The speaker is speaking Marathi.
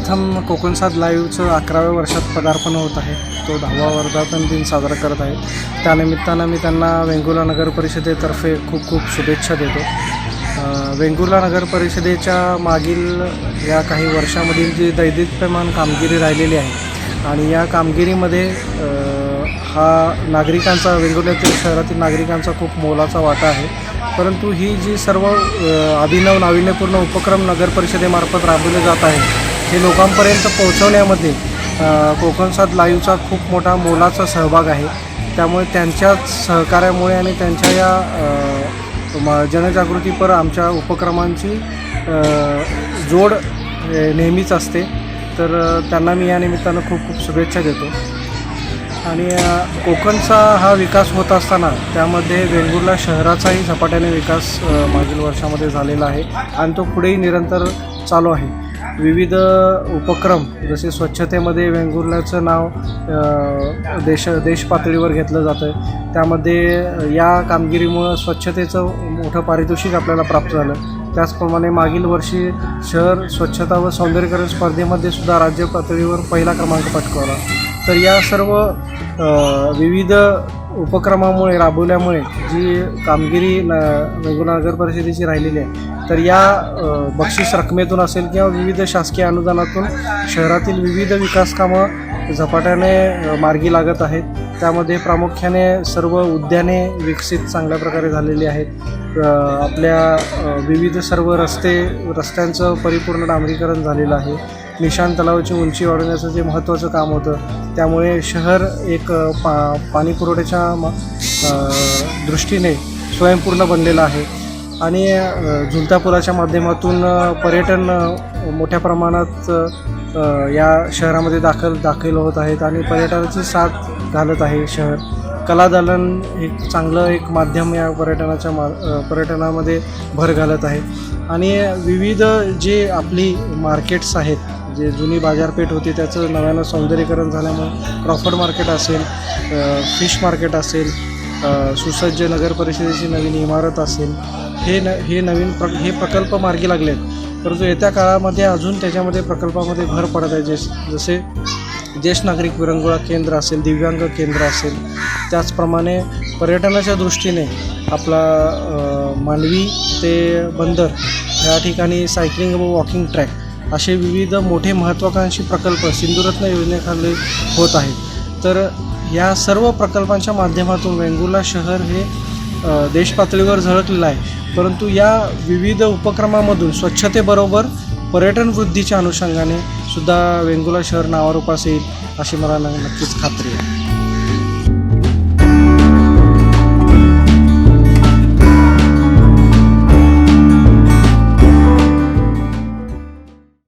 सर्वप्रथम कोकणसाद लाईव्हचं अकराव्या वर्षात पदार्पण होत आहे. तो दहावा वर्धापन दिन साजरा करत आहे. त्यानिमित्तानं मी त्यांना वेंगुर्ला नगर परिषदेतर्फे खूप खूप शुभेच्छा देतो. वेंगुर्ला नगर परिषदेच्या मागील या काही वर्षामधील जी दैदित्यमान कामगिरी राहिलेली आहे आणि या कामगिरीमध्ये हा नागरिकांचा वेंगुर्ल्यातील शहरातील नागरिकांचा खूप मोलाचा वाटा आहे. परंतु ही जी सर्व अभिनव नाविन्यपूर्ण उपक्रम नगर परिषदेमार्फत राबवले जात आहे हे लोकांपर्यंत पोहोचवण्यामध्ये कोकण कोकणसाद लाईव्हचा खूप मोठा मोलाचा सहभाग आहे. त्यामुळे त्यांच्याच सहकार्यामुळे आणि त्यांच्या या जनजागृतीपर आमच्या उपक्रमांची जोड नेहमीच असते. तर त्यांना मी या निमित्तानं खूप खूप शुभेच्छा देतो. आणि कोकणचा हा विकास होत असताना त्यामध्ये वेंगुर्ला शहराचाही झपाट्याने विकास मागील वर्षामध्ये झालेला आहे. आणि तो पुढेही निरंतर चालू आहे. विविध उपक्रम जसे स्वच्छतेमध्ये वेंगुर्ल्याचं नाव देश देशपातळीवर घेतलं जातं आहे त्यामध्ये या कामगिरीमुळं स्वच्छतेचं मोठं पारितोषिक आपल्याला प्राप्त झालं. त्याचप्रमाणे मागील वर्षी शहर स्वच्छता व सौंदर्यीकरण स्पर्धेमध्ये सुद्धा राज्य पातळीवर पहिला क्रमांक पटकावला. तर या सर्व विविध उपक्रमामुळे राबवल्यामुळे जी कामगिरी न वेंगुर्ला नगर परिषदेची राहिलेली आहे तर या बक्षीस रकमेतून असेल किंवा विविध शासकीय अनुदानातून शहरातील विविध विकास कामं झपाट्याने मार्गी लागत आहेत. त्यामध्ये प्रामुख्याने सर्व उद्याने विकसित चांगल्या प्रकारे झालेली आहेत. आपल्या विविध सर्व रस्ते रस्त्यांचं परिपूर्ण डांबरीकरण झालेलं आहे. निशाण तलावाची उंची वाढवण्याचं जे महत्त्वाचं काम होतं त्यामुळे शहर एक पा पाणी पुरवठ्याच्या म दृष्टीने स्वयंपूर्ण बनलेलं आहे. आणि झुलतापुराच्या पुलाच्या माध्यमातून पर्यटन मोठ्या प्रमाणात या शहरामध्ये दाखल दाखल होत आहेत आणि पर्यटनाची साथ घालत आहे शहर. कलादालन एक चांगलं एक माध्यम या पर्यटनाच्या मा पर्यटनामध्ये भर घालत आहे. आणि विविध जे आपली मार्केट्स आहेत जे जुनी बाजारपेठ होती त्याचं नव्यानं सौंदर्यीकरण झाल्यामुळे क्रॉफर्ड मार्केट असेल फिश मार्केट असेल सुसज्ज नगर परिषदेची नवीन इमारत असेल हे न हे नवीन प्र हे प्रकल्प मार्गी लागले आहेत परंतु येत्या काळामध्ये अजून त्याच्यामध्ये प्रकल्पामध्ये भर पडत आहे जस जसे ज्येष्ठ नागरिक विरंगुळा केंद्र असेल दिव्यांग केंद्र असेल त्याचप्रमाणे पर्यटनाच्या दृष्टीने आपला मानवी मांडवी ते बंदर या ठिकाणी सायकलिंग व वॉकिंग ट्रॅक असे विविध मोठे महत्त्वाकांक्षी प्रकल्प सिंधुरत्न योजनेखाली होत आहेत. तर या सर्व प्रकल्पांच्या माध्यमातून वेंगुर्ला शहर हे देशपातळीवर झळकलेलं आहे. परंतु या विविध उपक्रमामधून स्वच्छतेबरोबर पर्यटन वृद्धीच्या अनुषंगाने सुद्धा वेंगुला शहर नावारूपास येईल अशी मला नक्कीच खात्री आहे.